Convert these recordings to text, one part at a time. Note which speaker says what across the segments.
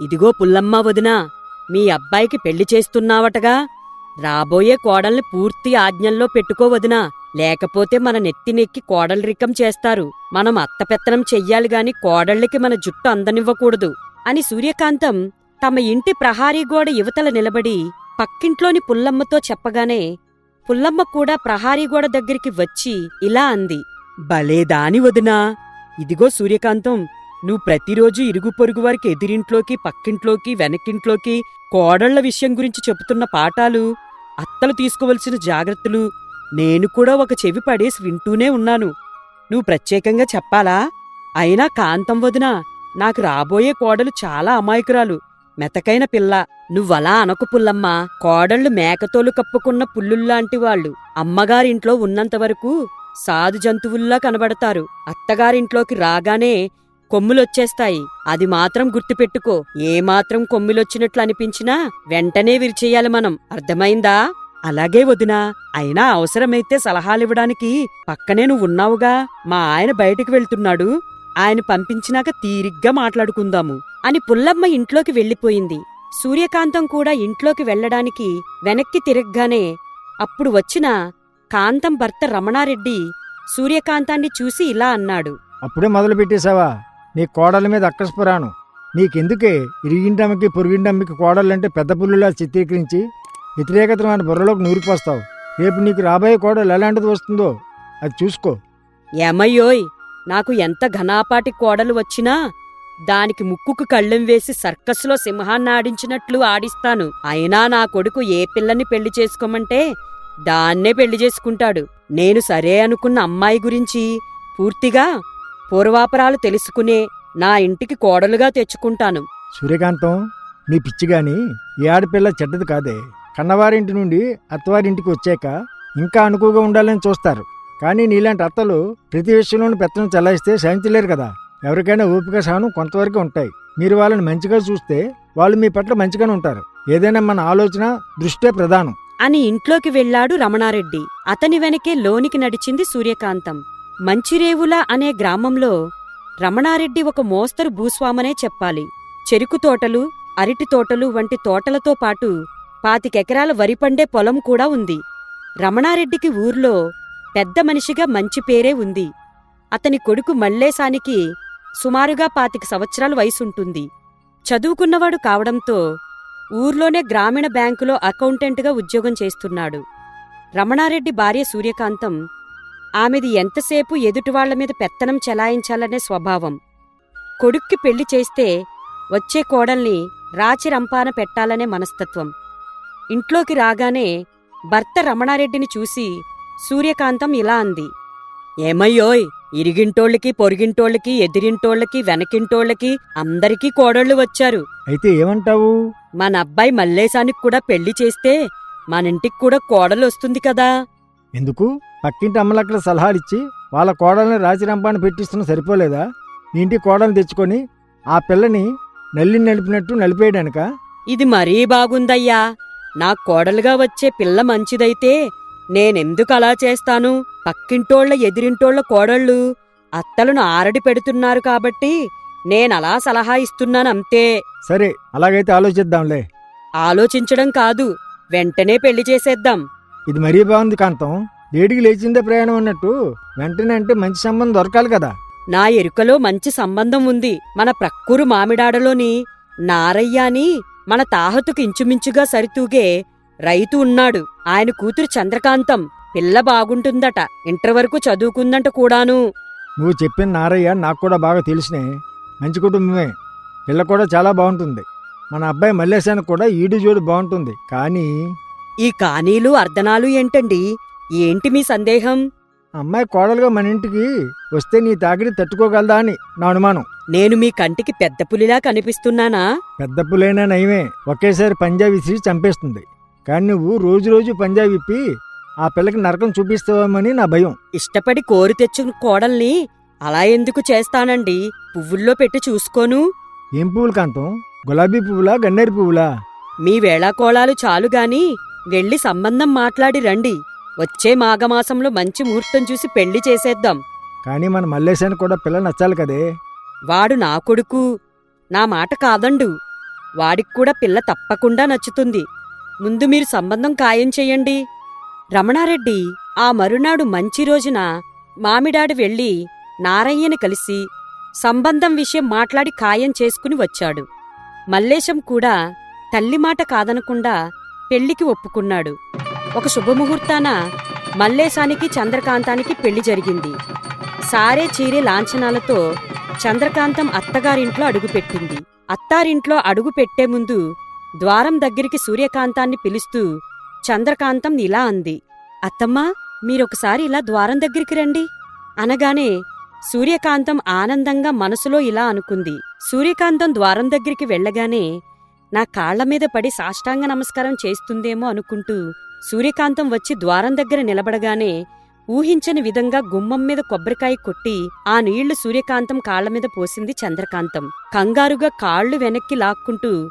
Speaker 1: ఇదిగో పుల్లమ్మ వదినా మీ అబ్బాయికి పెళ్ళి చేస్తున్నావటగా? రాబోయే కోడల్ని పూర్తి ఆజ్ఞల్లో పెట్టుకోవదినా లేకపోతే మన నెత్తినెక్కి కోడలిరికం చేస్తారు. మనం అత్తపెత్తనం చెయ్యాలి గాని కోడళ్ళకి మన జుట్టు అందనివ్వకూడదు అని సూర్యకాంతం తమ ఇంటి ప్రహారీ గోడ యువతల నిలబడి పక్కింట్లోని పుల్లమ్మతో చెప్పగానే పుల్లమ్మ కూడా ప్రహారీ గోడ దగ్గరికి వచ్చి ఇలా అంది. భలే దాని వదినా ఇదిగో సూర్యకాంతం నువ్వు ప్రతిరోజు ఇరుగు పొరుగు వారికి ఎదిరింట్లోకి పక్కింట్లోకి వెనక్కింట్లోకి కోడళ్ళ విషయం గురించి చెబుతున్న పాఠాలు అత్తలు తీసుకోవలసిన జాగ్రత్తలు నేను కూడా ఒక చెవి పడేసి వింటూనే ఉన్నాను. నువ్వు ప్రత్యేకంగా చెప్పాలా? అయినా కాంతం వదినా నాకు రాబోయే కోడలు చాలా అమాయకురాలు మెతకైన పిల్ల. నువ్వలా అనకు పుల్లమ్మా. కోడళ్ళు మేకతోలు కప్పుకున్న పుల్లుల్లాంటి వాళ్ళు. అమ్మగారింట్లో ఉన్నంతవరకు సాధు జంతువుల్లా కనబడతారు. అత్తగారింట్లోకి రాగానే కొమ్ములొచ్చేస్తాయి. అది మాత్రం గుర్తుపెట్టుకో. ఏమాత్రం కొమ్ములొచ్చినట్లు అనిపించినా వెంటనే విరిచేయాలి మనం. అర్థమైందా? అలాగే వదినా. అయినా అవసరమైతే సలహాలివ్వడానికి పక్కనే నువ్వు ఉన్నావుగా మా ఆయన బయటికి వెళ్తున్నాడు. ఆయన పంపించినాక తీరిగ్గా మాట్లాడుకుందాము. అని పుల్లమ్మ ఇంట్లోకి వెళ్ళిపోయింది. సూర్యకాంతం కూడా ఇంట్లోకి వెళ్ళడానికి వెనక్కి తిరగ్గానే అప్పుడు వచ్చిన కాంతం భర్త రమణారెడ్డి సూర్యకాంతాన్ని చూసి ఇలా అన్నాడు.
Speaker 2: అప్పుడే మొదలు పెట్టేశావా నీ కోడల మీద అక్కస్పురాణం నీకెందుకే ఇరిగింటమ్మకి పొరుగింటమ్మకి కోడలంటే పెద్ద పుల్లులా చిత్రీకరించి వ్యతిరేకత మన బుర్రలోకి నూరిపోస్తావు. రేపు నీకు రాబోయే కోడలు ఎలాంటిది వస్తుందో అది చూసుకో.
Speaker 1: ఏమయ్యోయ్ నాకు ఎంత ఘనాపాటి కోడలు వచ్చినా దానికి ముక్కుకు కళ్ళెం వేసి సర్కస్లో సింహాన్ని ఆడించినట్లు ఆడిస్తాను. అయినా నా కొడుకు ఏ పిల్లని పెళ్ళి చేసుకోమంటే దాన్నే పెళ్ళి చేసుకుంటాడు. నేను సరే అనుకున్న అమ్మాయి గురించి పూర్తిగా పూర్వాపరాలు తెలుసుకునే నా ఇంటికి కోడలుగా తెచ్చుకుంటాను.
Speaker 2: సూర్యకాంతం నీ పిచ్చి గాని ఈ ఆడపిల్ల చెడ్డది కాదే. కన్నవారింటి నుండి అత్తవారింటికి వచ్చాక ఇంకా అనుకువగా ఉండాలని చూస్తారు. కానీ నీలాంటి అత్తలు ప్రతి విషయంలోనూ పెత్తనం చెలాయిస్తే సహించలేరు కదా. ఎవరికైనా ఓపిక సహనం కొంతవరకు ఉంటాయి. మీరు వాళ్ళని మంచిగా చూస్తే వాళ్ళు మీ పట్ల మంచిగానే ఉంటారు. ఏదైనా మన ఆలోచన దృష్టే ప్రధానం.
Speaker 1: అని ఇంట్లోకి వెళ్ళాడు రమణారెడ్డి. అతని వెనకే లోనికి నడిచింది సూర్యకాంతం. మంచిరేవుల అనే గ్రామంలో రమణారెడ్డి ఒక మోస్తరు భూస్వామనే చెప్పాలి. చెరుకు తోటలు అరటి తోటలు వంటి తోటలతో పాటు పాతికెకరాల వరి పండే పొలం కూడా ఉంది. రమణారెడ్డికి ఊర్లో పెద్ద మనిషిగా మంచి పేరే ఉంది. అతని కొడుకు మల్లేశానికి సుమారుగా పాతిక సంవత్సరాల వయసుంటుంది. చదువుకున్నవాడు కావడంతో ఊర్లోనే గ్రామీణ బ్యాంకులో అకౌంటెంట్గా ఉద్యోగం చేస్తున్నాడు. రమణారెడ్డి భార్య సూర్యకాంతం ఆమెది ఎంతసేపు ఎదుటివాళ్ళ మీద పెత్తనం చెలాయించాలనే స్వభావం. కొడుక్కి పెళ్ళి చేస్తే వచ్చే కోడల్ని రాచి రంపాన పెట్టాలనే మనస్తత్వం. ఇంట్లోకి రాగానే భర్త రమణారెడ్డిని చూసి సూర్యకాంతం ఇలా అంది. ఏమయ్యోయ్ ఇరిగింటోళ్ళకి పొరిగింటోళ్ళకి ఎదిరింటోళ్ళకి వెనకింటోళ్ళకి అందరికీ కోడళ్ళు వచ్చారు.
Speaker 2: అయితే ఏమంటావు?
Speaker 1: మన అబ్బాయి మల్లేశానికి కూడా పెళ్ళి చేస్తే మనింటికి కూడా కోడలు వస్తుంది కదా.
Speaker 2: ఎందుకు? పక్కింటి అమ్మలక్కడ సలహాలిచ్చి వాళ్ళ కోడల్ని రాచిరంపాన్ని పెట్టిస్తున్న సరిపోలేదా? నీ ఇంటి కోడల్ని తెచ్చుకొని ఆ పిల్లని నల్లిని నలిపినట్టు నలిపేయడానిక?
Speaker 1: ఇది మరీ బాగుందయ్యా. నా కోడలుగా వచ్చే పిల్ల మంచిదైతే నేనెందుకు అలా చేస్తాను? పక్కింటోళ్ళ ఎదిరింటోళ్ళ కోడళ్ళు అత్తలను ఆరడి పెడుతున్నారు కాబట్టి నేనలా సలహా ఇస్తున్నానంతే.
Speaker 2: సరే అలాగైతే ఆలోచిద్దాంలే.
Speaker 1: ఆలోచించడం కాదు వెంటనే పెళ్ళి చేసేద్దాం.
Speaker 2: ఇది మరీ బాగుంది కాంతం. లేడికి లేచిందే ప్రయాణం అన్నట్టు. వెంటనే అంటే మంచి సంబంధం దొరకాలి కదా.
Speaker 1: నా ఎరుకలో మంచి సంబంధం ఉంది. మన ప్రక్కూరు మామిడాడలోని నారయ్య అని మన తాహతుకు ఇంచుమించుగా సరితూగే రైతు ఉన్నాడు. ఆయన కూతురు చంద్రకాంతం. పిల్ల బాగుంటుందట. ఇంటర్ వరకు చదువుకుందంట కూడాను.
Speaker 2: నువ్వు చెప్పిన నారయ్య నాకు కూడా బాగా తెలిసినే. మంచి కుటుంబమే. పిల్ల కూడా చాలా బాగుంటుంది. మన అబ్బాయి మల్లేశానికి కూడా ఈడు జోడు బాగుంటుంది. కానీ
Speaker 1: ఈ కానీలు అర్ధనాలు ఏంటండి? ఏంటి మీ సందేహం?
Speaker 2: అమ్మాయి కోడలుగా మన ఇంటికి వస్తే నీ తాకిడి తట్టుకోగలదా అని నా అనుమానం.
Speaker 1: నేను మీ కంటికి పెద్ద పులిలా కనిపిస్తున్నానా?
Speaker 2: పెద్ద పులైనా నయమే ఒకేసారి పంజాబ్ విసిరి చంపేస్తుంది. కానీ నువ్వు రోజు రోజు పంజాబ్ విప్పి ఆ పిల్లకి నరకం చూపిస్తావేమని నా భయం.
Speaker 1: ఇష్టపడి కోరి తెచ్చుకున్న కోడల్ని అలా ఎందుకు చేస్తానండి? పువ్వుల్లో పెట్టి చూసుకోను.
Speaker 2: ఏం పువ్వులు కాంతం? గులాబీ పువ్వులా గన్నేరు పువ్వులా?
Speaker 1: మీ వేళాకోళాలు చాలుగాని వెళ్ళి సంబంధం మాట్లాడి రండి. వచ్చే మాఘమాసంలో మంచి ముహూర్తం చూసి పెళ్ళి చేసేద్దాం.
Speaker 2: కానీ మన మల్లేశానికి కూడా పిల్ల నచ్చాలి కదే.
Speaker 1: వాడు నా కొడుకు. నా మాట కాదండు. వాడికి కూడా పిల్ల తప్పకుండా నచ్చుతుంది. ముందు మీరు సంబంధం ఖాయం చెయ్యండి రమణారెడ్డి ఆ మరునాడు మంచి రోజున మామిడాడు వెళ్ళి నారయ్యని కలిసి సంబంధం విషయం మాట్లాడి ఖాయం చేసుకుని వచ్చాడు. మల్లేశం కూడా తల్లి మాట కాదనకుండా పెళ్ళికి ఒప్పుకున్నాడు. ఒక శుభముహూర్తాన మల్లేశానికి చంద్రకాంతానికి పెళ్ళి జరిగింది. సారే చీరే లాంఛనాలతో చంద్రకాంతం అత్తగారింట్లో అడుగుపెట్టింది. అత్తారింట్లో అడుగు పెట్టే ముందు ద్వారం దగ్గరికి సూర్యకాంతాన్ని పిలుస్తూ చంద్రకాంతం ఇలా అంది. అత్తమ్మా మీరొకసారి ఇలా ద్వారం దగ్గరికి రండి. అనగానే సూర్యకాంతం ఆనందంగా మనసులో ఇలా అనుకుంది. సూర్యకాంతం ద్వారం దగ్గరికి వెళ్ళగానే నా కాళ్ళ మీద పడి సాష్టాంగ నమస్కారం చేస్తుందేమో అనుకుంటూ సూర్యకాంతం వచ్చి ద్వారం దగ్గర నిలబడగానే ఊహించని విధంగా గుమ్మం మీద కొబ్బరికాయ కొట్టి ఆ నీళ్ళు సూర్యకాంతం కాళ్ళ మీద పోసింది చంద్రకాంతం. కంగారుగా కాళ్ళు వెనక్కి లాక్కుంటూ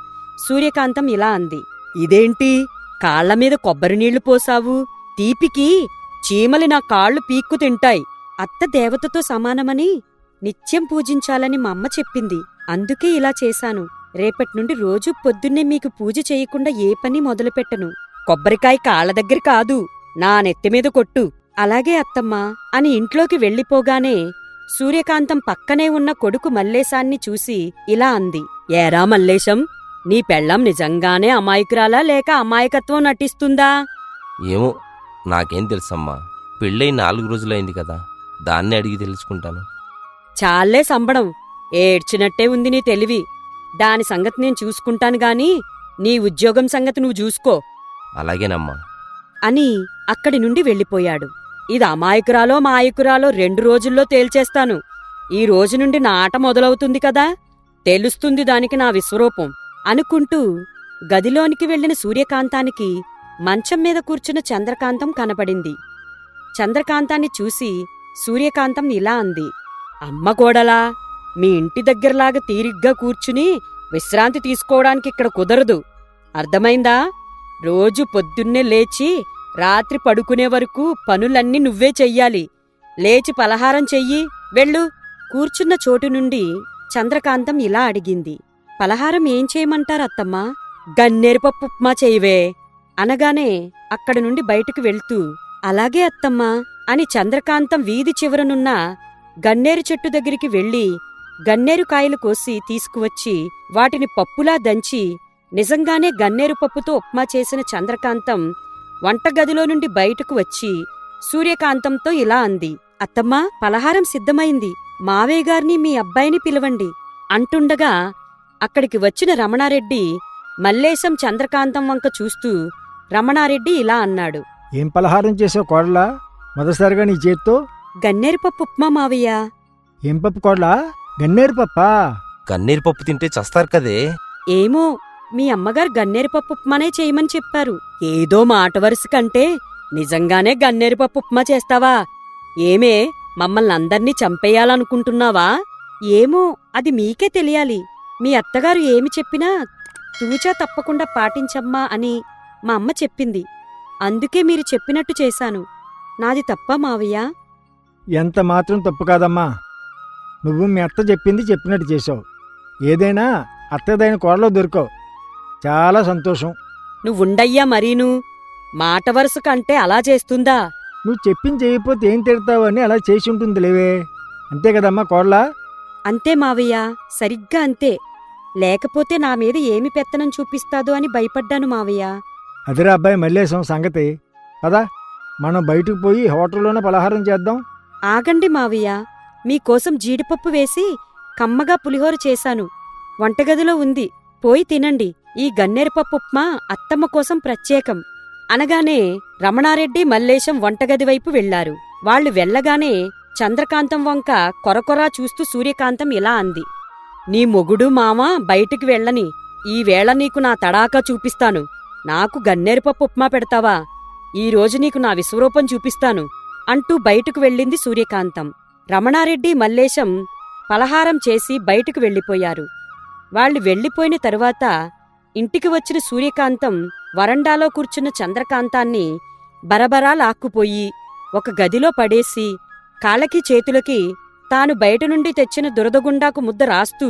Speaker 1: సూర్యకాంతం ఇలా అంది. ఇదేంటి? కాళ్ళ మీద కొబ్బరి నీళ్ళు పోసావు? తీపికి? చీమలి నా కాళ్ళు పీక్కు తింటాయి. అత్త దేవతతో సమానమని? నిత్యం పూజించాలని మా అమ్మ చెప్పింది. అందుకే ఇలా చేశాను. రేపటి నుండి రోజు పొద్దున్నే మీకు పూజ చేయకుండా ఏ పని మొదలుపెట్టను. కొబ్బరికాయ కాళ్ళ దగ్గర కాదు నా నెత్తిమీద కొట్టు. అలాగే అత్తమ్మా అని ఇంట్లోకి వెళ్ళిపోగానే సూర్యకాంతం పక్కనే ఉన్న కొడుకు మల్లేశాన్ని చూసి ఇలా అంది. ఏరా మల్లేశం నీ పెళ్ళం నిజంగానే అమాయకురాలా లేక అమాయకత్వం నటిస్తుందా?
Speaker 3: ఏమో నాకేం తెలుసమ్మా. పెళ్ళై నాలుగు రోజులైంది కదా దాన్ని అడిగి తెలుసుకుంటాను.
Speaker 1: చాలే సంబడం ఏడ్చినట్టే ఉంది నీ తెలివి. దాని సంగతి నేను చూసుకుంటాను గాని నీ ఉద్యోగం సంగతి నువ్వు చూసుకో.
Speaker 3: అలాగేనమ్మా.
Speaker 1: అని అక్కడి నుండి వెళ్ళిపోయాడు. ఇది అమాయకురాలో మాయకురాలో రెండు రోజుల్లో తేల్చేస్తాను. ఈ రోజు నుండి నా ఆట మొదలవుతుంది కదా? తెలుస్తుంది దానికి నా విశ్వరూపం అనుకుంటూ గదిలోనికి వెళ్ళిన సూర్యకాంతానికి మంచం మీద కూర్చున్న చంద్రకాంతం కనపడింది. చంద్రకాంతాన్ని చూసి సూర్యకాంతం ఇలా అంది. అమ్మ కోడలా మీ ఇంటి దగ్గరలాగా తీరిగ్గా కూర్చుని విశ్రాంతి తీసుకోవడానికి ఇక్కడ కుదరదు. అర్థమైందా? రోజు పొద్దున్నే లేచి రాత్రి పడుకునే వరకు పనులన్నీ నువ్వే చెయ్యాలి. లేచి పలహారం చెయ్యి వెళ్ళు. కూర్చున్న చోటు నుండి చంద్రకాంతం ఇలా అడిగింది. పలహారం ఏం చేయమంటారు అత్తమ్మా? గన్నేరుపప్పు ఉప్మా చేయవే. అనగానే అక్కడి నుండి బయటకు వెళ్తూ అలాగే అత్తమ్మా అని చంద్రకాంతం వీధి చివరనున్న గన్నేరు చెట్టు దగ్గరికి వెళ్ళి గన్నేరు కాయలు కోసి తీసుకువచ్చి వాటిని పప్పులా దంచి నిజంగానే గన్నేరు పప్పుతో ఉప్మా చేసిన చంద్రకాంతం వంటగదిలో నుండి బయటకు వచ్చి సూర్యకాంతంతో ఇలా అంది. అత్తమ్మా పలహారం సిద్ధమైంది. మావయ్య గారిని మీ అబ్బాయిని పిలవండి. అంటుండగా అక్కడికి వచ్చిన రమణారెడ్డి మల్లేశం చంద్రకాంతం వంక చూస్తూ రమణారెడ్డి ఇలా అన్నాడు.
Speaker 2: ఏం పలహారం చేసావు కోడలా? మొదటిసారిగా నీ చేత్తో?
Speaker 1: గన్నేరు పప్పు ఉప్మా మావయ్య.
Speaker 2: ఏం పప్పు కోడలా? గన్నేరు పప్పా?
Speaker 3: కన్నీరు పప్పు తింటే చస్తారు కదే.
Speaker 1: ఏమో మీ అమ్మగారు గన్నేరు పప్పు ఉప్మానే చేయమని చెప్పారు. ఏదో మాట వరుస కంటే నిజంగానే గన్నేరు పప్పు ఉప్మా చేస్తావా? ఏమే మమ్మల్ని అందర్నీ చంపేయాలనుకుంటున్నావా? ఏమో అది మీకే తెలియాలి. మీ అత్తగారు ఏమి చెప్పినా తూచా తప్పకుండా పాటించమ్మా అని మా అమ్మ చెప్పింది. అందుకే మీరు చెప్పినట్టు చేశాను. నాది తప్ప మావయ్య?
Speaker 2: ఎంత మాత్రం తప్పు కాదమ్మా. నువ్వు మీ అత్త చెప్పింది చెప్పినట్టు చేసావు ఏదైనా అత్తదైన కోడలో దొరికావు. చాలా సంతోషం.
Speaker 1: నువ్వుండయ్యా మరీను. మాట వరుస కంటే అలా చేస్తుందా?
Speaker 2: నువ్వు చెప్పింది చేయకపోతే ఏం తిడతావు అని అలా చేసి ఉంటుంది లేవే అంతే కదమ్మా కోడలా?
Speaker 1: అంతే మావయ్య సరిగ్గా అంతే. లేకపోతే నా మీద ఏమి పెత్తనం చూపిస్తాదో అని భయపడ్డాను మావయ్య.
Speaker 2: అదిరా అబ్బాయి మల్లేశం సంగతి. పదా మనం బయటకు పోయి హోటల్లోనే పలహారం చేద్దాం.
Speaker 1: ఆగండి మావయ్య మీకోసం జీడిపప్పు వేసి కమ్మగా పులిహోర చేశాను. వంటగదిలో ఉంది. పోయి తినండి. ఈ గన్నేరుపప్పు ఉప్మా అత్తమ్మ కోసం ప్రత్యేకం. అనగానే రమణారెడ్డి మల్లేశం వంటగది వైపు వెళ్ళారు వాళ్ళు వెళ్ళగానే చంద్రకాంతం వంక కొరకొరా చూస్తూ సూర్యకాంతం ఇలా అంది. నీ మొగుడు మామ బయటికి వెళ్ళని. ఈ వేళ నీకు నా తడాకా చూపిస్తాను. నాకు గన్నేరుపప్పు ఉప్మా పెడతావా? ఈ రోజు నీకు నా విశ్వరూపం చూపిస్తాను అంటూ బయటకు వెళ్ళింది సూర్యకాంతం. రమణారెడ్డి మల్లేశం పలహారం చేసి బయటకు వెళ్ళిపోయారు. వాళ్ళు వెళ్ళిపోయిన తరువాత ఇంటికి వచ్చిన సూర్యకాంతం వరండాలో కూర్చున్న చంద్రకాంతాన్ని బరబరా లాక్కుపోయి ఒక గదిలో పడేసి కాళ్ళకి చేతులకి తాను బయట నుండి తెచ్చిన దురదగుండాకు ముద్ద రాస్తూ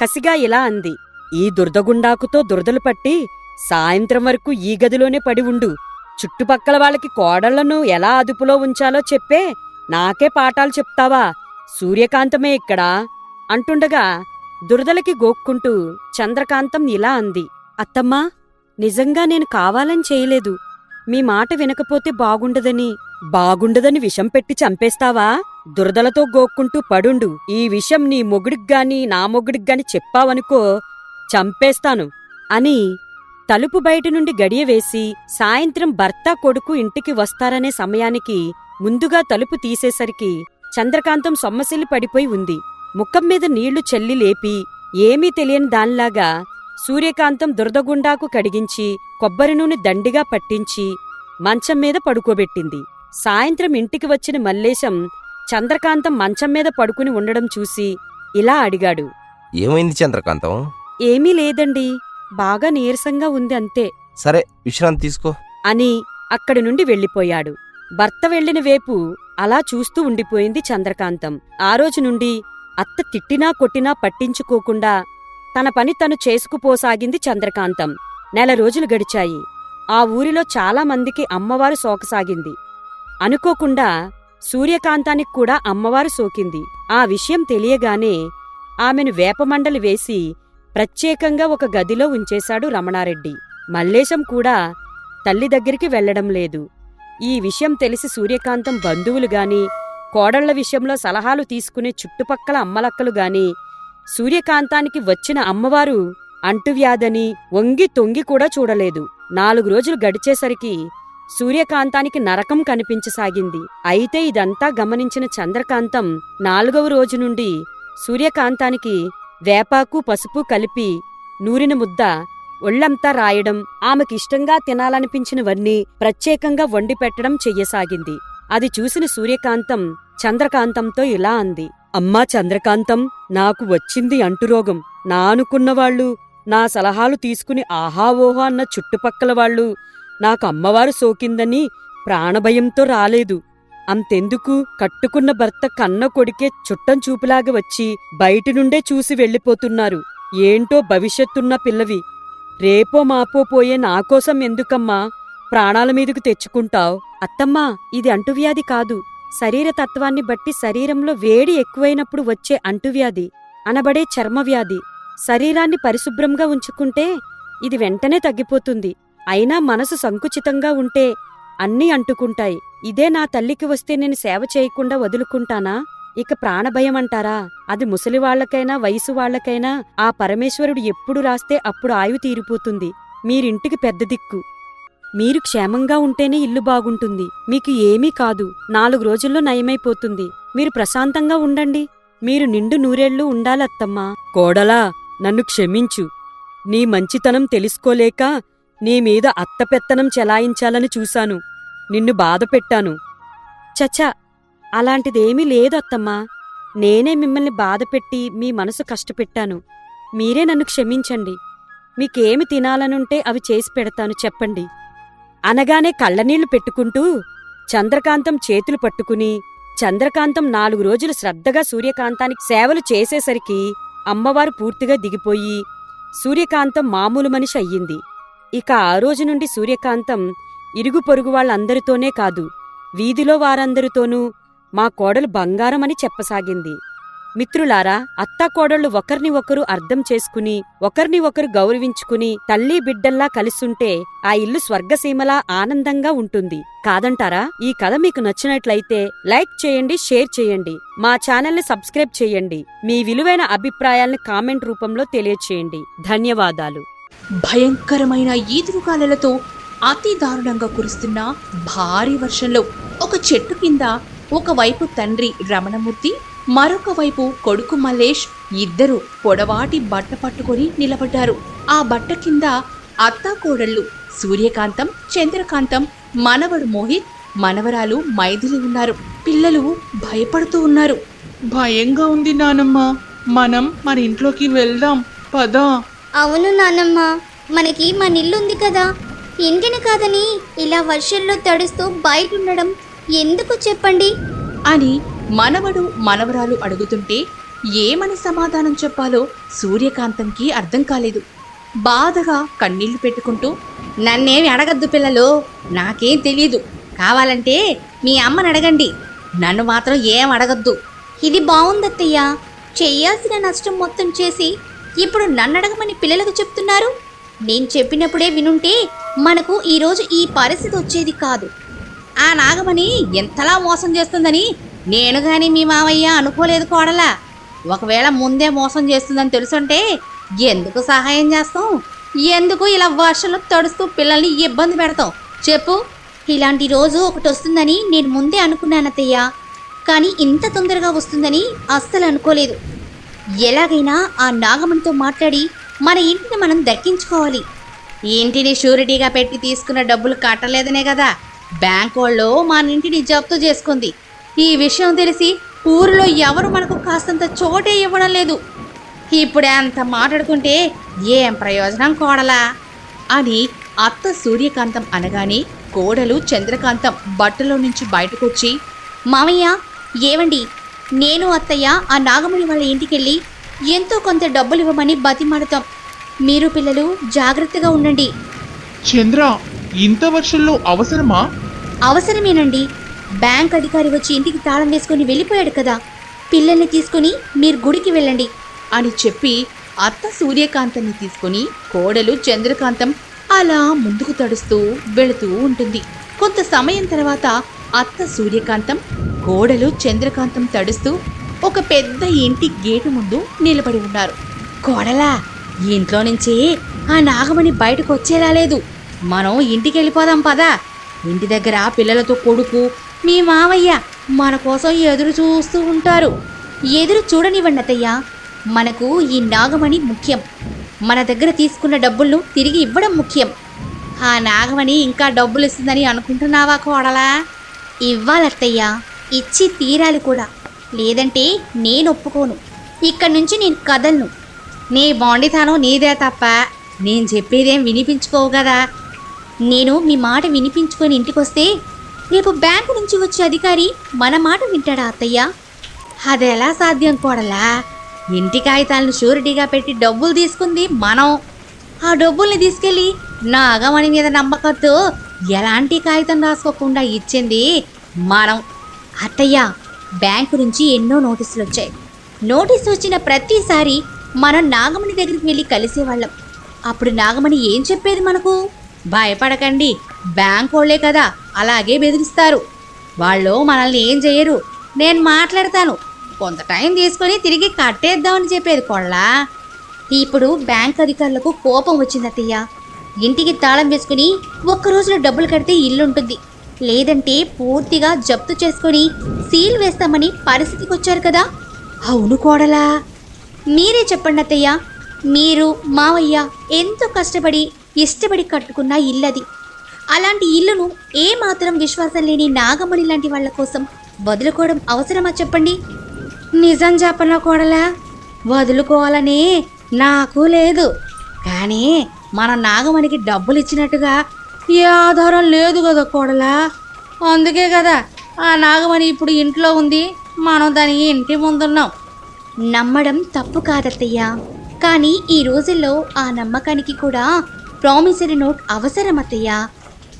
Speaker 1: కసిగా ఇలా అంది. ఈ దురదగుండాకుతో దురదలు పట్టి సాయంత్రం వరకు ఈ గదిలోనే పడి ఉండు. చుట్టుపక్కల వాళ్ళకి కోడళ్ళను ఎలా అదుపులో ఉంచాలో చెప్పే నాకే పాఠాలు చెప్తావా? సూర్యకాంతమే ఇక్కడా? అంటుండగా దురదలకి గోక్కుంటూ చంద్రకాంతం ఇలా అంది. అత్తమ్మా నిజంగా నేను కావాలని చేయలేదు. మీ మాట వినకపోతే బాగుండదని బాగుండదని విషం పెట్టి చంపేస్తావా? దురదలతో గోక్కుంటూ పడుండు. ఈ విషయం నీ మొగుడిగ్గాని నా మొగుడిగ్గాని చెప్పావనుకో చంపేస్తాను అని తలుపు బయట నుండి సాయంత్రం భర్త కొడుకు ఇంటికి వస్తారనే సమయానికి ముందుగా తలుపు తీసేసరికి చంద్రకాంతం సొమ్మసిల్లి పడిపోయి ఉంది. ముఖం మీద నీళ్ళు చల్లి లేపి ఏమీ తెలియని దానిలాగా సూర్యకాంతం దురదగుండాకు కడిగించి కొబ్బరి నూనె దండిగా పట్టించి మంచం మీద పడుకోబెట్టింది. సాయంత్రం ఇంటికి వచ్చిన మల్లేశం చంద్రకాంతం మంచం మీద పడుకుని ఉండడం చూసి ఇలా అడిగాడు.
Speaker 3: ఏమైంది చంద్రకాంతం?
Speaker 1: ఏమీ లేదండి. బాగా నీరసంగా ఉంది అంతే.
Speaker 3: సరే విశ్రాంతి తీసుకో.
Speaker 1: అని అక్కడి నుండి వెళ్ళిపోయాడు. భర్త వెళ్ళిన వేపు అలా చూస్తూ ఉండిపోయింది చంద్రకాంతం. ఆ రోజు నుండి అత్త తిట్టినా కొట్టినా పట్టించుకోకుండా తన పని తను చేసుకుపోసాగింది చంద్రకాంతం. నెల రోజులు గడిచాయి. ఆ ఊరిలో చాలా మందికి అమ్మవారు సోకసాగింది. అనుకోకుండా సూర్యకాంతానికి కూడా అమ్మవారు సోకింది. ఆ విషయం తెలియగానే ఆమెను వేపమండలి వేసి ప్రత్యేకంగా ఒక గదిలో ఉంచేశాడు రమణారెడ్డి. మల్లేశం కూడా తల్లి దగ్గరికి వెళ్ళడం లేదు. ఈ విషయం తెలిసి సూర్యకాంతం బంధువులు గాని కోడళ్ళ విషయంలో సలహాలు తీసుకునే చుట్టుపక్కల అమ్మలక్కలు గాని సూర్యకాంతానికి వచ్చిన అమ్మవారు అంటువ్యాధని వంగి తొంగి కూడా చూడలేదు. నాలుగు రోజులు గడిచేసరికి సూర్యకాంతానికి నరకం కనిపించసాగింది. అయితే ఇదంతా గమనించిన చంద్రకాంతం నాలుగవ రోజు నుండి సూర్యకాంతానికి వేపాకు పసుపు కలిపి నూరిన ముద్ద ఒళ్ళంతా రాయడం ఆమెకిష్టంగా తినాలనిపించినవన్నీ ప్రత్యేకంగా వండి పెట్టడం చెయ్యసాగింది. అది చూసిన సూర్యకాంతం చంద్రకాంతంతో ఇలా అంది. అమ్మా చంద్రకాంతం నాకు వచ్చింది అంటురోగం. నా అనుకున్నవాళ్ళు నా సలహాలు తీసుకుని ఆహా అన్న చుట్టుపక్కల వాళ్ళు నాకు అమ్మవారు సోకిందని ప్రాణభయంతో రాలేదు. అంతెందుకు? కట్టుకున్న భర్త కన్న కొడికే చుట్టం చూపులాగా వచ్చి బయటి నుండే చూసి వెళ్ళిపోతున్నారు. ఏంటో భవిష్యత్తున్న పిల్లవి. రేపో మాపో పోయే నాకోసం ఎందుకమ్మా? ప్రాణాల మీదకు తెచ్చుకుంటావ్. అత్తమ్మా ఇది అంటువ్యాధి కాదు. శరీర తత్వాన్ని బట్టి శరీరంలో వేడి ఎక్కువైనప్పుడు వచ్చే అంటువ్యాధి అనబడే చర్మవ్యాధి. శరీరాన్ని పరిశుభ్రంగా ఉంచుకుంటే ఇది వెంటనే తగ్గిపోతుంది. అయినా మనసు సంకుచితంగా ఉంటే అన్నీ అంటుకుంటాయి. ఇదే నా తల్లికి వస్తే నేను సేవ చేయకుండా వదులుకుంటానా? ఇక ప్రాణభయం అంటారా అది ముసలివాళ్ళకైనా వయసు వాళ్ళకైనా ఆ పరమేశ్వరుడు ఎప్పుడు రాస్తే అప్పుడు ఆయువు తీరిపోతుంది. మీరింటికి పెద్ద దిక్కు. మీరు క్షేమంగా ఉంటేనే ఇల్లు బాగుంటుంది. మీకు ఏమీ కాదు. నాలుగు రోజుల్లో నయమైపోతుంది. మీరు ప్రశాంతంగా ఉండండి. మీరు నిండు నూరేళ్ళు ఉండాలత్తమ్మా కోడలా నన్ను క్షమించు. నీ మంచితనం తెలుసుకోలేక నీ మీద అత్తపెత్తనం చెలాయించాలని చూశాను. నిన్ను బాధపెట్టాను. చచా అలాంటిదేమీ లేదు అత్తమ్మా. నేనే మిమ్మల్ని బాధపెట్టి మీ మనసు కష్టపెట్టాను. మీరే నన్ను క్షమించండి. మీకేమి తినాలనుంటే అవి చేసి పెడతాను చెప్పండి. అనగానే కళ్ళనీళ్ళు పెట్టుకుంటూ చంద్రకాంతం చేతులు పట్టుకుని చంద్రకాంతం నాలుగు రోజులు శ్రద్ధగా సూర్యకాంతానికి సేవలు చేసేసరికి అమ్మవారు పూర్తిగా దిగిపోయి సూర్యకాంతం మామూలు మనిషి అయ్యింది. ఇక ఆ రోజు నుండి సూర్యకాంతం ఇరుగు పొరుగు వాళ్ళందరితోనే కాదు. వీధిలో వారందరితోనూ మా కోడలు బంగారం అని చెప్పసాగింది. మిత్రులారా అత్తాకోడళ్ళు ఒకరిని ఒకరు అర్థం చేసుకుని ఒకరిని ఒకరు గౌరవించుకుని తల్లి బిడ్డల్లా కలిసుంటే ఆ ఇల్లు స్వర్గసీమలా ఆనందంగా ఉంటుంది. కాదంటారా? ఈ కథ మీకు నచ్చినట్లయితే లైక్ చేయండి షేర్ చేయండి మా ఛానల్ని సబ్స్క్రైబ్ చేయండి మీ విలువైన అభిప్రాయాల్ని కామెంట్ రూపంలో తెలియచేయండి. ధన్యవాదాలు.
Speaker 4: భయంకరమైన ఈదురుగాలతో అతి దారుణంగా కురుస్తున్న భారీ వర్షంలో ఒక చెట్టు కింద ఒకవైపు తండ్రి రమణమూర్తి మరొక వైపు కొడుకు మల్లేష్. ఇద్దరు పొడవాటి బట్ట పట్టుకొని నిలబడ్డారు. ఆ బట్ట కింద అత్తా కోడళ్ళు సూర్యకాంతం చంద్రకాంతం మనవడు మోహిత్ మనవరాలు మైథిలి ఉన్నారు. పిల్లలు భయపడుతూ ఉన్నారు.
Speaker 5: భయంగా ఉంది నానమ్మ. మనం మన ఇంట్లోకి వెళ్దాం. పదా.
Speaker 6: అవును నాన్నమ్మ మనకి మన ఇల్లు ఉంది కదా. ఇంటిని కాదని ఇలా వర్షంలో తడుస్తూ బయట ఉండడం ఎందుకు చెప్పండి?
Speaker 4: అని మనవడు మనవరాలు అడుగుతుంటే ఏమని సమాధానం చెప్పాలో సూర్యకాంతంకి అర్థం కాలేదు. బాధగా కన్నీళ్ళు పెట్టుకుంటూ నన్నేమి అడగద్దు పిల్లలు నాకేం తెలియదు కావాలంటే మీ అమ్మని అడగండి. నన్ను మాత్రం ఏం అడగద్దు.
Speaker 6: ఇది బాగుందత్తయ్య చెయ్యాల్సిన నష్టం మొత్తం చేసి ఇప్పుడు నన్ను అడగమని పిల్లలకు చెప్తున్నారు? నేను చెప్పినప్పుడే వినుంటే మనకు ఈరోజు ఈ పరిస్థితి వచ్చేది కాదు.
Speaker 4: ఆ నాగమణి ఎంతలా మోసం చేస్తుందని నేను కానీ మీ మావయ్య అనుకోలేదు కోడలా. ఒకవేళ ముందే మోసం చేస్తుందని తెలుసుంటే ఎందుకు సహాయం చేస్తాం? ఎందుకు ఇలా వర్షంలో తడుస్తూ పిల్లల్ని ఇబ్బంది పెడతాం? చెప్పు.
Speaker 6: ఇలాంటి రోజు ఒకటి వస్తుందని నేను ముందే అనుకున్నానత్తయ్య కానీ ఇంత తొందరగా వస్తుందని అస్సలు అనుకోలేదు. ఎలాగైనా ఆ నాగమణితో మాట్లాడి మన ఇంటిని మనం దక్కించుకోవాలి.
Speaker 4: ఇంటిని షూరిటీగా పెట్టి తీసుకున్న డబ్బులు కట్టలేదనే కదా. బ్యాంక్ వాళ్ళు మన ఇంటిని జప్తు చేసుకుంది. ఈ విషయం తెలిసి ఊరిలో ఎవరు మనకు కాస్తంత చోటే ఇవ్వడం లేదు. ఇప్పుడే అంత మాట్లాడుకుంటే ఏం ప్రయోజనం కోడలా? అని అత్త సూర్యకాంతం అనగానే కోడలు చంద్రకాంతం బట్టలో నుంచి బయటకొచ్చి
Speaker 6: మామయ్య ఏవండి? నేను అత్తయ్య ఆ నాగమణి వాళ్ళ ఇంటికెళ్ళి ఎంతో కొంత డబ్బులు ఇవ్వమని బతిమాడతాం మీరు పిల్లలు జాగ్రత్తగా ఉండండి.
Speaker 5: చంద్ర ఇంత వర్షంలో అవసరమా?
Speaker 6: అవసరమేనండి. బ్యాంక్ అధికారి వచ్చి ఇంటికి తాళం వేసుకొని వెళ్ళిపోయాడు కదా. పిల్లల్ని తీసుకొని మీరు గుడికి వెళ్ళండి.
Speaker 4: అని చెప్పి అత్త సూర్యకాంతాన్ని తీసుకుని కోడలు చంద్రకాంతం అలా ముందుకు తడుస్తూ వెళుతూ ఉంటుంది. కొంత సమయం తర్వాత అత్త సూర్యకాంతం కోడలు చంద్రకాంతం తడుస్తూ ఒక పెద్ద ఇంటి గేటు ముందు నిలబడి ఉన్నారు. కోడలా ఇంట్లో నుంచి ఆ నాగమణి బయటకు వచ్చేలా లేదు. మనం ఇంటికి వెళ్ళిపోదాం పదా. ఇంటి దగ్గర పిల్లలతో కొడుకు మీ మావయ్య మన కోసం ఎదురు చూస్తూ ఉంటారు.
Speaker 6: ఎదురు చూడనివ్వండి అత్తయ్య. మనకు ఈ నాగమణి ముఖ్యం. మన దగ్గర తీసుకున్న డబ్బులను తిరిగి ఇవ్వడం ముఖ్యం.
Speaker 4: ఆ నాగమణి ఇంకా డబ్బులు ఇస్తుందని అనుకుంటున్నావా కోడలా?
Speaker 6: ఇవ్వాలత్తయ్య. ఇచ్చి తీరాలి కూడా. లేదంటే నేను ఒప్పుకోను. ఇక్కడి నుంచి నేను కదలను.
Speaker 4: నీ బాండితానం నీదే తప్ప నేను చెప్పేదేం వినిపించుకోవు కదా.
Speaker 6: నేను మీ మాట వినిపించుకొని ఇంటికొస్తే రేపు బ్యాంకు నుంచి వచ్చే అధికారి మన మాట వింటాడా అత్తయ్య?
Speaker 4: అదెలా సాధ్యం కోడలా? ఇంటి కాగితాలను షూరిటీగా పెట్టి డబ్బులు తీసుకుంది మనం. ఆ డబ్బుల్ని తీసుకెళ్ళి నాగమణి మీద నమ్మకంతో ఎలాంటి కాగితం రాసుకోకుండా ఇచ్చింది మనం.
Speaker 6: అత్తయ్య బ్యాంకు నుంచి ఎన్నో నోటీసులు వచ్చాయి. నోటీసు వచ్చిన ప్రతిసారి మనం నాగమణి దగ్గరికి వెళ్ళి కలిసేవాళ్ళం. అప్పుడు నాగమణి ఏం చెప్పేది మనకు?
Speaker 4: భయపడకండి. బ్యాంక్ వాళ్ళే కదా అలాగే బెదిరిస్తారు. వాళ్ళు మనల్ని ఏం చేయరు. నేను మాట్లాడతాను. కొంత టైం తీసుకొని తిరిగి కట్టేద్దామని చెప్పేది కొళ్ళా
Speaker 6: ఇప్పుడు బ్యాంక్ అధికారులకు కోపం వచ్చింది అత్తయ్య. ఇంటికి తాళం వేసుకుని ఒక్క రోజులో డబ్బులు కడితే ఇల్లు ఉంటుంది. లేదంటే పూర్తిగా జప్తు చేసుకొని సీల్ వేస్తామని పరిస్థితికి వచ్చారు కదా.
Speaker 4: అవును కోడలా.
Speaker 6: మీరే చెప్పండి అత్తయ్య. మీరు మావయ్య ఎంతో కష్టపడి ఇష్టపడి కట్టుకున్న ఇల్లది. అలాంటి ఇల్లును ఏ మాత్రం విశ్వాసం లేని నాగమణి లాంటి వాళ్ళ కోసం వదులుకోవడం అవసరమా చెప్పండి?
Speaker 4: నిజం చెప్పనా కోడలా? వదులుకోవాలని నాకు లేదు. కానీ మన నాగమణికి డబ్బులు ఇచ్చినట్టుగా ఏ ఆధారం లేదు కదా కోడలా? అందుకే కదా ఆ నాగమణి ఇప్పుడు ఇంట్లో ఉంది. మనం దాని ఇంటి ముందున్నాం.
Speaker 6: నమ్మడం తప్పు కాదత్తయ్య. కానీ ఈ రోజుల్లో ఆ నమ్మకానికి కూడా ప్రామిసరీ నోట్ అవసరం అత్తయ్య.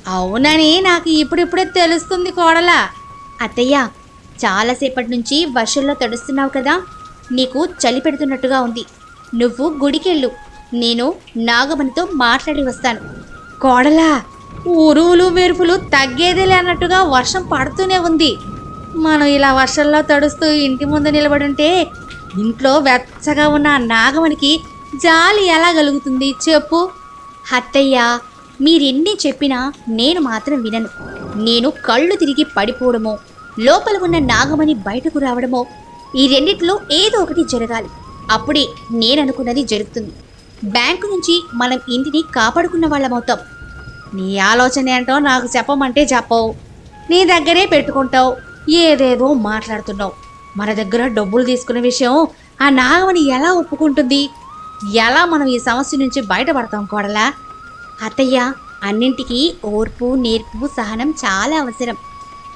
Speaker 4: అవునని నాకు ఇప్పుడిప్పుడే తెలుస్తుంది కోడలా.
Speaker 6: అత్తయ్య చాలాసేపటి నుంచి వర్షంలో తడుస్తున్నావు కదా నీకు చలి పెడుతున్నట్టుగా ఉంది. నువ్వు గుడికెళ్ళు నేను నాగమణితో మాట్లాడి వస్తాను.
Speaker 4: కోడలా ఉరువులు మెరుపులు తగ్గేదేలే అన్నట్టుగా వర్షం పడుతూనే ఉంది. మనం ఇలా వర్షంలో తడుస్తూ ఇంటి ముందు నిలబడుంటే ఇంట్లో వెచ్చగా ఉన్న నాగమణికి జాలి ఎలా కలుగుతుంది చెప్పు.
Speaker 6: అత్తయ్య మీరెన్ని చెప్పినా నేను మాత్రం వినను. నేను కళ్ళు తిరిగి పడిపోవడమో లోపల ఉన్న నాగమణి బయటకు రావడమో ఈ రెండిట్లో ఏదో ఒకటి జరగాలి. అప్పుడే నేననుకున్నది జరుగుతుంది. బ్యాంకు నుంచి మనం ఇంటిని కాపాడుకున్న వాళ్ళమవుతాం
Speaker 4: నీ ఆలోచన ఏంటో నాకు చెప్పమంటే చెప్పవు. నీ దగ్గరే పెట్టుకుంటావు. ఏదేదో మాట్లాడుతున్నావు. మన దగ్గర డబ్బులు తీసుకునే విషయం ఆ నాగమణి ఎలా ఒప్పుకుంటుంది? ఎలా మనం ఈ సమస్య నుంచి బయటపడతాం కోడలా?
Speaker 6: అత్తయ్య అన్నింటికీ ఓర్పు నేర్పు సహనం చాలా అవసరం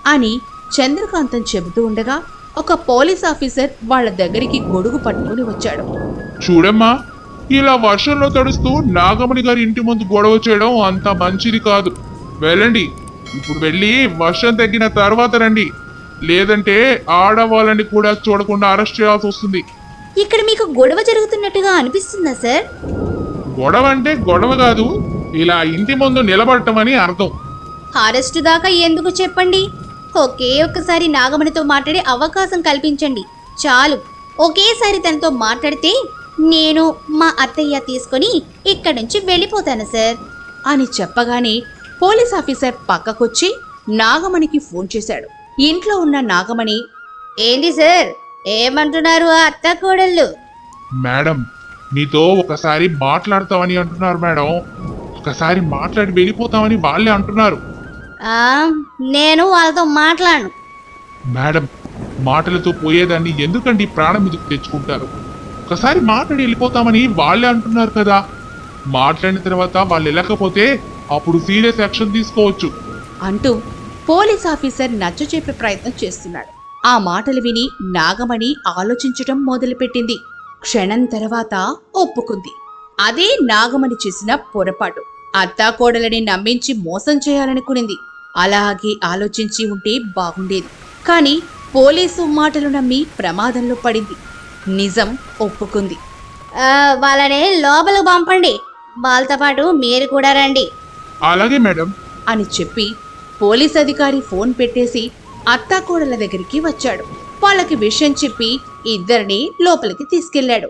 Speaker 4: అని చంద్రకాంతం చెబుతూ ఉండగా ఒక పోలీస్ ఆఫీసర్ వాళ్ళ దగ్గరికి గొడుగు పట్టుకుని వచ్చాడు.
Speaker 7: చూడమ్మా ఇలా వర్షంలో తడుస్తూ నాగమణి గారి ఇంటి ముందు గొడవ చేయడం అంత మంచిది కాదు. వెళ్ళండి ఇప్పుడు వెళ్ళి వర్షం తగ్గిన తర్వాత రండి. లేదంటే ఆడవాళ్ళని కూడా చూడకుండా అరెస్ట్ చేయాల్సి వస్తుంది.
Speaker 6: ఇక్కడ మీకు గొడవ జరుగుతున్నట్టుగా అనిపిస్తుందా సార్?
Speaker 7: గొడవ అంటే గొడవ కాదు. ఇలా ఇంటి ముందు నిలబడటం అని అర్థం.
Speaker 6: అరెస్టు దాకా ఎందుకు చెప్పండి? ఒకే ఒక్కసారి నాగమణితో మాట్లాడే అవకాశం కల్పించండి. చాలు. ఒకేసారి తనతో మాట్లాడితే నేను మా అత్తయ్య తీసుకొని ఇక్కడి నుంచి వెళ్ళిపోతాను సార్.
Speaker 4: అని చెప్పగానే పోలీస్ ఆఫీసర్ పక్కకొచ్చి నాగమణికి ఫోన్ చేశాడు. ఇంట్లో ఉన్న నాగమణి
Speaker 6: ఏంటి సార్? ఏమంటున్నారు ఆ అత్త కోడళ్ళు?
Speaker 7: మేడం నీతో ఒకసారి మాట్లాడతామని అంటున్నారు మేడం. ఒకసారి మాట్లాడి వెళ్ళిపోతామని వాళ్ళే అంటున్నారు.
Speaker 6: ఆ, నేను వాళ్ళతో మాట్లాడను.
Speaker 7: మేడం మాటలతో పోయేదాన్ని ఎందుకండి ప్రాణం మీదకి తెచ్చుకుంటారు? ఒకసారి మాట్లాడి వెళ్ళిపోతామని వాళ్ళే అంటున్నారు కదా. మాట్లాడిన తర్వాత వాళ్ళు వెళ్ళకపోతే అప్పుడు సీరియస్ యాక్షన్ తీసుకోవచ్చు.
Speaker 4: అంటూ పోలీస్ ఆఫీసర్ నచ్చచెప్పే ప్రయత్నం చేస్తున్నాడు. ఆ మాటలు విని నాగమణి ఆలోచించటం మొదలుపెట్టింది. క్షణం తర్వాత ఒప్పుకుంది. అదే నాగమణి చేసిన పొరపాటు. అత్తాకోడలని నమ్మించి మోసం చేయాలనుకునింది. అలాగే ఆలోచించి ఉంటే బాగుండేది. కానీ పోలీసు మాటలు నమ్మి ప్రమాదంలో పడింది. నిజం ఒప్పుకుంది.
Speaker 6: వాళ్ళని లోపలికి పంపండి. వాళ్ళతో పాటు మీరు కూడా రండి.
Speaker 7: అలాగే మేడం.
Speaker 4: అని చెప్పి పోలీస్ అధికారి ఫోన్ పెట్టేసి అత్తాకోడల దగ్గరికి వచ్చాడు. వాళ్ళకి విషయం చెప్పి ఇద్దరిని లోపలికి తీసుకెళ్ళాడు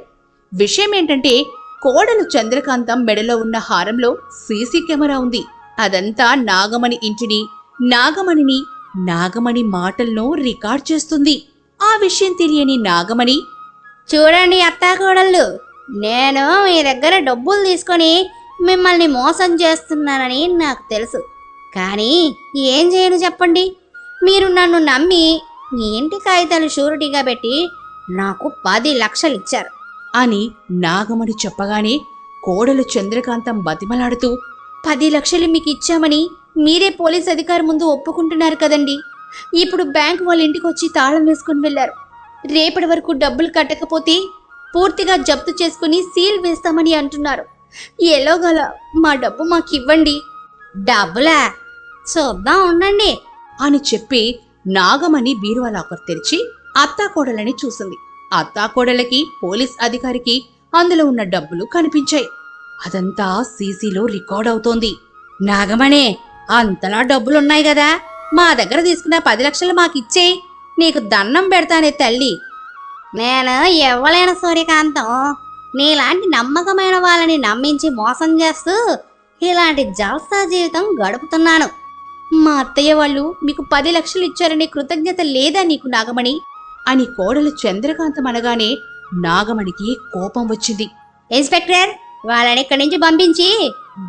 Speaker 4: విషయం ఏంటంటే కోడలు చంద్రకాంతం మెడలో ఉన్న హారంలో సీసీ కెమెరా ఉంది. అదంతా నాగమణి ఇంటిని నాగమణిని నాగమణి మాటలను రికార్డ్ చేస్తుంది. ఆ విషయం తెలియని నాగమణి
Speaker 6: చూడండి అత్తాకోడళ్ళు నేను మీ దగ్గర డబ్బులు తీసుకొని మిమ్మల్ని మోసం చేస్తున్నానని నాకు తెలుసు. కానీ ఏం చేయను చెప్పండి. మీరు నన్ను నమ్మి మీ ఇంటి కాగితాలు షూరిటీగా పెట్టి నాకు పది లక్షలు ఇచ్చారు.
Speaker 4: అని నాగమణి చెప్పగానే కోడలు చంద్రకాంతం బతిమలాడుతూ
Speaker 6: పది లక్షలు మీకు ఇచ్చామని మీరే పోలీస్ అధికారి ముందు ఒప్పుకుంటున్నారు కదండి. ఇప్పుడు బ్యాంక్ వాళ్ళ ఇంటికి వచ్చి తాళం వేసుకుని వెళ్ళారు. రేపటి వరకు డబ్బులు కట్టకపోతే పూర్తిగా జప్తు చేసుకుని సీల్ వేస్తామని అంటున్నారు. ఎలాగల మా డబ్బు మాకు ఇవ్వండి డబ్బులా? చూద్దాం ఉండండి.
Speaker 4: అని చెప్పి నాగమణి బీరువా లాకర్ తెరిచి అత్తాకోడలని చూసింది. అత్తాకోడలకి పోలీస్ అధికారికి అందులో ఉన్న డబ్బులు కనిపించాయి. అదంతా సీసీలో రికార్డ్ అవుతోంది. నాగమణి అంతలా డబ్బులున్నాయి కదా. మా దగ్గర తీసుకున్న పది లక్షలు మాకిచ్చే. నీకు దండం పెడతానే తల్లి.
Speaker 6: నేను ఇవ్వలేను సూర్యకాంతం. నీలాంటి నమ్మకమైన వాళ్ళని నమ్మించి మోసం చేస్తూ ఇలాంటి జల్సా జీవితం గడుపుతున్నాను. మా అత్తయ్య వాళ్ళు మీకు పది లక్షలు ఇచ్చారనే కృతజ్ఞత లేదా నీకు నాగమణి?
Speaker 4: అని కోడలు చంద్రకాంతం అనగానే నాగమణికి కోపం వచ్చింది.
Speaker 6: ఇన్స్పెక్టర్ వాళ్ళని ఇక్కడి నుంచి పంపించి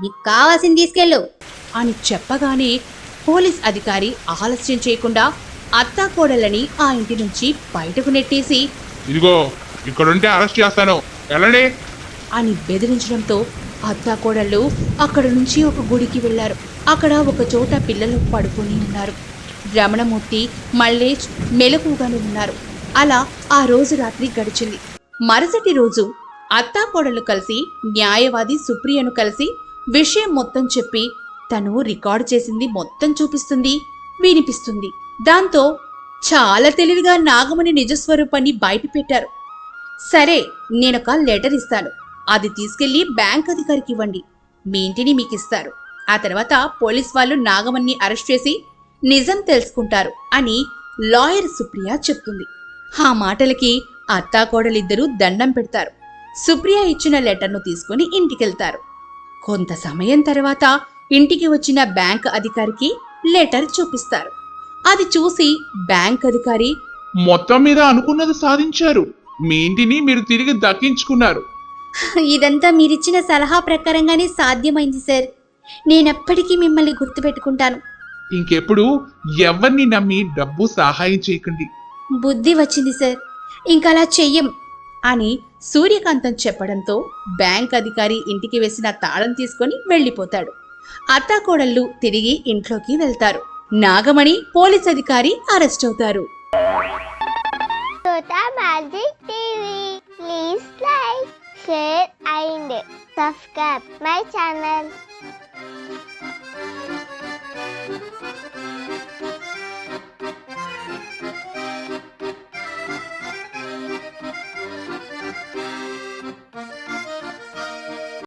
Speaker 6: నీకు కావాల్సింది తీసుకెళ్ళు.
Speaker 4: అని చెప్పగానే పోలీస్ అధికారి ఆలస్యం చేయకుండా అత్తాకోడలని ఆ ఇంటి నుంచి బయటకు నెట్టేసి
Speaker 7: ఇదిగో ఇక్కడుంటే అరెస్ట్ చేస్తాను. వెళ్ళండి.
Speaker 4: అని బెదిరించడంతో అత్తాకోడళ్ళు అక్కడ నుంచి ఒక గుడికి వెళ్ళారు అక్కడ ఒక చోట పిల్లలు పడుకొని ఉన్నారు. రమణమూర్తి మల్లేష్ మెలకుగానే ఉన్నారు. అలా ఆ రోజు రాత్రి గడిచింది. మరుసటి రోజు అత్తాకోడలు కలిసి న్యాయవాది సుప్రియను కలిసి విషయం మొత్తం చెప్పి తను రికార్డు చేసింది మొత్తం చూపిస్తుంది వినిపిస్తుంది. దాంతో చాలా తెలివిగా నాగమణి నిజస్వరూపాన్ని బయట పెట్టారు సరే నేనొక లెటర్ ఇస్తాను. అది తీసుకెళ్ళి బ్యాంక్ అధికారికి ఇవ్వండి. మీ ఇంటిని మీకు ఇస్తారు ఆ తర్వాత పోలీస్ వాళ్ళు నాగమణ్ణి అరెస్ట్ చేసి నిజం తెలుసుకుంటారు అని లాయర్ సుప్రియ చెప్తుంది. ఆ మాటలకి అత్తాకోడలిద్దరూ దండం పెడతారు. సుప్రియ ఇచ్చిన లెటర్ను తీసుకుని ఇంటికెళ్తారు. కొంత సమయం తర్వాత ఇంటికి వచ్చిన బ్యాంక్ అధికారికి లెటర్ చూపిస్తారు. అది చూసి బ్యాంక్ అధికారి
Speaker 7: మొత్తం మీద అనుకున్నది సాధించారు. మీ ఇంటిని మీరు తిరిగి దక్కించుకున్నారు.
Speaker 6: ఇదంతా మీరిచ్చిన సలహా ప్రకారంగానే సాధ్యమైంది సార్. నేనెప్పటికీ మిమ్మల్ని గుర్తుపెట్టుకుంటాను.
Speaker 7: ఇంకెప్పుడు ఎవరిని నమ్మి డబ్బు సహాయం చేయకండి.
Speaker 6: బుద్ధి వచ్చింది సార్. ఇంకలా చెయ్యం
Speaker 4: అని సూర్యకాంతం చెప్పడంతో బ్యాంక్ అధికారి ఇంటికి వేసిన తాళం తీసుకొని వెళ్ళిపోతాడు. అత్తాకోడళ్ళు తిరిగి ఇంట్లోకి వెళ్తారు. నాగమణి పోలీస్ అధికారి అరెస్ట్ అవుతారు.
Speaker 8: And subscribe my channel. Música